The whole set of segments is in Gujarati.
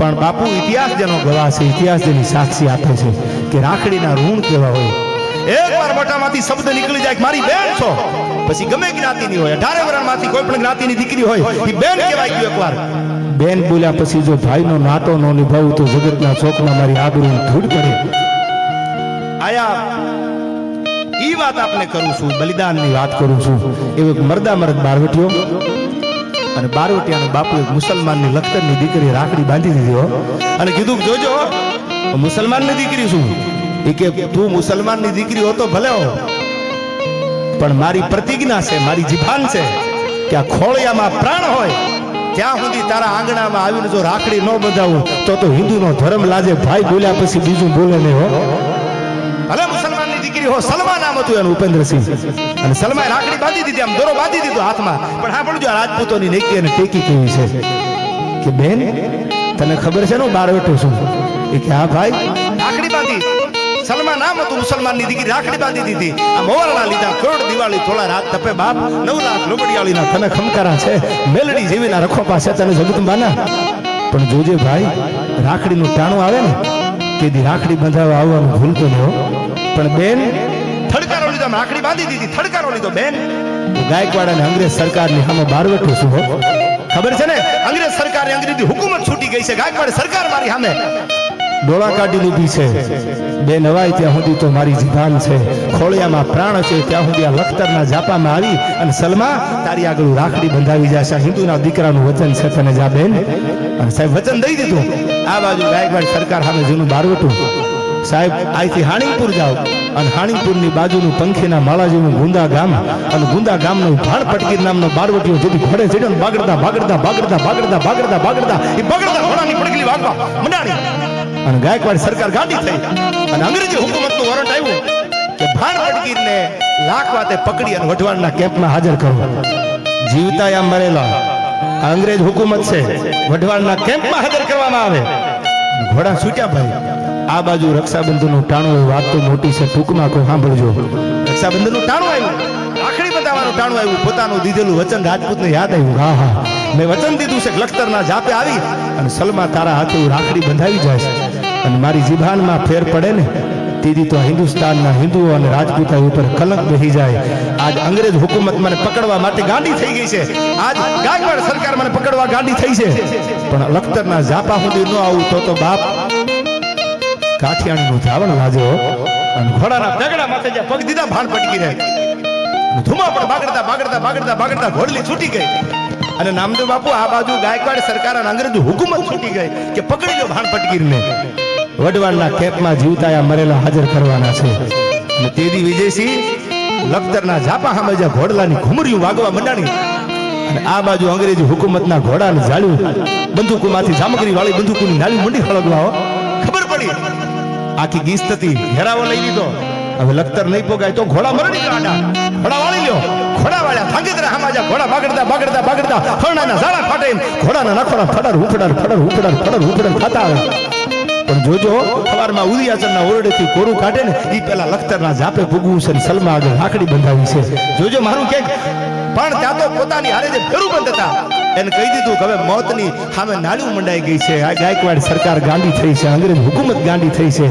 પણ બાપુ ઇતિહાસ જેનો ગવાહ છે ઇતિહાસ જેની સાક્ષી આપે છે કે રાખડીના ઋણ કેવા હોય. એકવાર મોટામાંથી શબ્દ નીકળી જાય મારી બેન છો. પછી ગમે જ્ઞાતિની હોય, અઢારે વર્ણમાંથી કોઈ પણ જ્ઞાતિની દીકરી હોય એ બેન કહેવાય ગયું એકવાર. બેન બોલ્યા પછી જો ભાઈનો નાતો નો નિભાવું તો જગતના ચોકમાં મારી આબરૂ ધૂળ કરે. આયા, ઈ વાત આપને કરું છું, બલિદાનની વાત કરું છું. એવો એક મરદા મરદ બારવટીયો અને બારોટિયાનો બાપુ મુસલમાનની લખતરની દીકરી રાખડી બાંધી દીધી હો. અને કીધું જોજો, મુસલમાનની દીકરી છું. એ કે, તું મુસલમાનની દીકરી હો તો ભલે હો. પણ મારી પ્રતિજ્ઞા છે, મારી જીભાન છે કે આ ખોળિયામાં પ્રાણ હોય. ત્યાં સુધી તારા આંગણામાં આવીને જો રાખડી ન બંધાવું, તો તો હિન્દુનો ધર્મ લાજે ભાઈ બોલ્યા પછી બીજું બોલે નહીં હો. ભલે મુસલમાનની દીકરી હો સલમા નામ હતું એનું ઉપેન્દ્રસિંહ અને સલમાએ રાખડી બાંધી દીધી, આમ દોરો બાંધી દીધો હાથમાં. પણ હા, પણ જો રાજપૂતોની નેકી અને ટેકી કેવી છે? કે બેન, તને ખબર છે ને બારવટો છું? એ કે હા ભાઈ. રાખડી બાંધી. સલમા નામ હતું, મુસલમાનની દીકરી રાખડી બાંધી દીધી. આ મોવારણા લીધા કરોડ દિવાળી થોડા રાત તપે બાપ, નવ લાખ લોબડિયાળીના તને ખમકારા છે. મેલડી જેવીના રખો પાસે તને જગતંબાના પણ જોજે ભાઈ, રાખડીનું ટાણું આવે ને કે દી રાખડી બંધાવવા આવવાનું ભૂલતો ન પણ બેન થડકારો લીધો રાખડી બાંધી દીધી થડકારો લીધો બેન. ગાયકવાડ અને અંગ્રેજ સરકારની સામે બારવટું છું ખબર છે ને? અંગ્રેજ સરકારે અંગ્રેજી હુકુમત છૂટી ગઈ છે. ગાયકવાડ સરકાર મારી સામે ડોળા કાઢી લીધી છે. બે નવાય ત્યાં સુધી તો મારી જીભાન છે. ખોળિયામાં પ્રાણ છે. ત્યાં સુધી આ લખતરના જાપામાં આવી અને સલમા તારી આગળ રાખડી બંધાવી જશે છે હિન્દુના દીકરાનું વચન છે તને જા બેન. અને સાહેબ વચન દઈ દીધું. આ બાજુ ગાયકવાડ સરકાર સામે જૂનું બારવટું સાહેબ અહીંથી હાણીપુર જાઓ અને હાણીપુરની બાજુનું પંખીના માળા જેવું ગુંદા ગામ અને ગુંદા ગામનું ભાણ પટકીર નામનો બારવટીઓ જેથી ઘોડે ચડ્યો બાગડતા બાગડતા બાગડતા બાગડતા બાગડતા બાગડતા. એ બાગડતા ઘોડાની પડકલી વાગવા મંડાણી. અને ગાયકવાડ સરકાર ગાડી થઈ. અને અંગ્રેજી હુકુમતનું વોરંટ આવ્યું કે ભાણ પટકીરને લાખ વાતે પકડી અને વઢવાણના કેમ્પમાં હાજર કરવો જીવતા યા મરેલા અંગ્રેજ હુકુમત છે. વઢવાણના કેમ્પમાં હાજર કરવામાં આવે. ઘોડા છૂટ્યા ભાઈ. આ બાજુ રક્ષાબંધનનું ટાણું વાત તો મોટી છે. ટૂંકમાં કોઈ સાંભળજો. રક્ષાબંધનનું ટાણું આવ્યું. આખરી બતાવવાનું ટાણું આવ્યું. પોતાનું દીધેલું વચન રાજપૂતને યાદ આવ્યું. હા હા. મેં વચન દીધું છે. લખતરના જાપે આવી અને સલમા તારા હાથે રાખડી બંધાવી જાય છે અને મારી જીભાનમાં ફેર પડે ને તેથી તો હિન્દુસ્તાનના હિન્દુઓ અને રાજપૂતો ઉપર કલંક બેસી જાય. આજ અંગ્રેજ હુકુમત મને પકડવા માટે ગાંડી થઈ ગઈ છે. આજ ગાયકવાડ સરકાર મને પકડવા ગાંડી થઈ છે. પણ લખતરના ઝાપા સુધી ન આવું તો તો બાપ કાઠિયાણીનું ધાવણ લાજો અને ઘોડાના પેગડા માથે જે પગ દીધા ભાન પટકી રહે. ધુમા પણ બાગડતા બાગડતા બાગડતા બાગડતા ઘોડલી છૂટી ગઈ. અને નામદેવ બાપુ, આ બાજુ ગાયકવાડ સરકાર અને અંગ્રેજ હુકુમત છૂટી ગઈ કે પકડી લો ભાન પટકીરને વડવાડના કેમ્પમાં જીવતાયા મરેલા હાજર કરવાના છે. અને તેદી વિજયસિંહ લખતરના ઝાપા સામે જ્યાં ઘોડલાની ઘુમરિયું વાગવા મંડાણી. અને આ બાજુ અંગ્રેજી હુકુમતના ઘોડાને જાળ્યું બંદૂકોમાંથી સામગ્રી વાળી બંદૂકોની નાળી મંડી હળગવા ખબર પડી. આખી ગીસ્ત હતી ઘેરાવો લઈ લીધો. હવે લખતર નહીં પોગાય તો ઘોડા મરડી આડા. ઘોડા વાળી લ્યો. ઘોડા વાળ્યા થાંગીતરા હમાજા. ઘોડા બાગડતા બાગડતા બાગડતા. હરણાના ઝાડા ફાટે ઘોડાના નખોડા ફડર ઉફડર ફડર ઉફડર ફડર ઉફડર ખાતા આવે. પણ જોજો, સવારમાં ઉદયાચરના ઓરડેથી કોરું કાઢે ને એ પેલા લખતરના જાપે ભૂગવું છે સલમા આગળ રાખડી બંધાવી છે. જોજો મારું કે પણ ત્યાં તો પોતાની હારે ફેરું બંધ હતા, એને કહી દીધું કે હવે મોતની સામે નાળું મંડાઈ ગઈ છે. આ ગાયકવાડ સરકાર ગાંડી થઈ છે, અંગ્રેજ હુકુમત ગાંડી થઈ છે.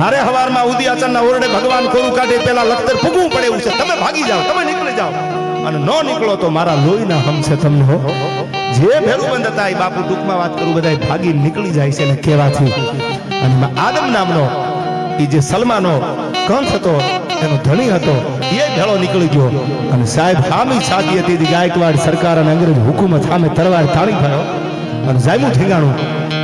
મારે હવારમાં ઉદયાચરના ઓરડે ભગવાન કોરું કાઢે પેલા લખતર ભૂગવું પડે એવું છે. તમે ભાગી જાઓ, તમે નીકળી જાઓ. અને ન નીકળો તો મારા લોહીના હમ છે તમને જે ભેરું બંધ હતા, એ બાપુ ટૂંકમાં વાત કરું બધા ભાગી નીકળી જાય છે ને કેવાથી અને આદમ નામનો એ જે સલમાનો કંસ હતો એનો ધણી હતો, એ ભેળો નીકળી ગયો. અને સાહેબ હામી સાધી હતી ગાયકવાડ સરકાર અને અંગ્રેજ હુકુમત સામે તરવાર તાળી થયો અને જાયમું ઠેંગાણું,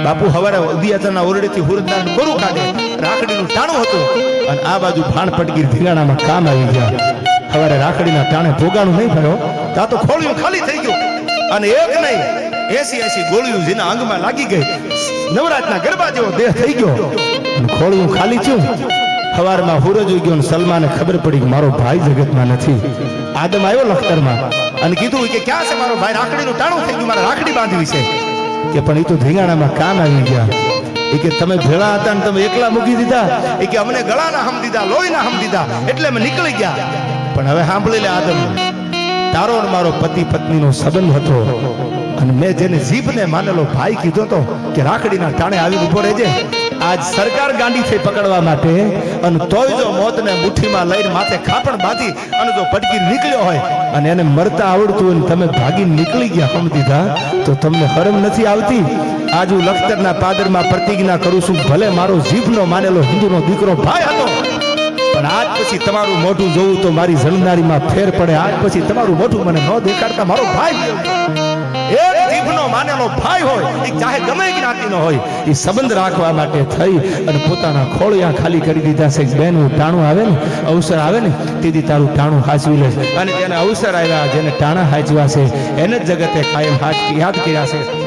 બાપુ હવારે ઉદિયાતના ઓરડેથી હુરદાન કોરું કાઢે, રાખડીનું ટાણું હતું. અને આ બાજુ ભાણ પટગીર ધીંગાણામાં કામ આવી ગયા. હવારે રાખડીના ટાણે ભોગાણું નહીં ભર્યો ત્યાં તો ખોળ્યું ખાલી થઈ ગયું. અને એક નહીં એસી એસી ગોળીઓ જેના અંગમાં લાગી ગઈ. નવરાતના ગરબા જેવો દેહ થઈ ગયો. ખોળિયું ખાલી થયું. સવારમાં હુરજ ઉગ્યો ને સલમાને ખબર પડી કે મારો ભાઈ જગતમાં નથી. આદમ આવ્યો લખતરમાં અને કીધું કે ક્યાં છે મારો ભાઈ? રાખડીનું ટાણું થઈ ગયું, મારે રાખડી બાંધવી છે. કે પણ એ તો ધીંગાણામાં કામ આવી ગયા. એ કે તમે ભેળા હતા ને તમે એકલા મૂકી દીધા. એ કે અમને ગળાના હમ દીધા, લોહીના હમ દીધા. એટલે અમે નીકળી ગયા. પણ હવે સાંભળી લે આદમ. તારો મારો પતિ પત્નીનો સંબંધ હતો. અને મેં જેને જીભને માનેલો ભાઈ કીધો તો કે રાખડીના ટાણે આવી ઊભો રહેજે. આજ સરકાર ગાંડી થઈ પકડવા માટે અને તોય જો મોતને મુઠ્ઠીમાં લઈને માથે ખાપણ બાંધી અને જો ભટકી નીકળ્યો હોય અને એને મરતા આવડતું હોય તમે ભાગી નીકળી ગયા હમ દીધા, તો તમને હરમ નથી આવતી? આજ હું લખતરના પાદરમાં પ્રતિજ્ઞા કરું છું, ભલે મારો જીભનો માનેલો હિન્દુનો દીકરો ભાઈ હતો પણ આજ પછી તમારું મોઢું જોવું તો મારી જણનારીમાં ફેર પડે. આજ પછી તમારું મોઢું મને ન દેખાડતા મારો ભાઈ એક જીભનો માનેલો ભાઈ હોય એ ચાહે ગમે જ્ઞાતિનો હોય એ સંબંધ રાખવા માટે થઈ અને પોતાના ખોળિયા ખાલી કરી દીધા છે. બેનનું ટાણું આવે ને, અવસર આવે ને, તેથી તારું ટાણું હાચવી લે અને જેને અવસર આવ્યા જેને ટાણા હાચવા છે, એને જ જગતે કાયમ યાદ કર્યા છે.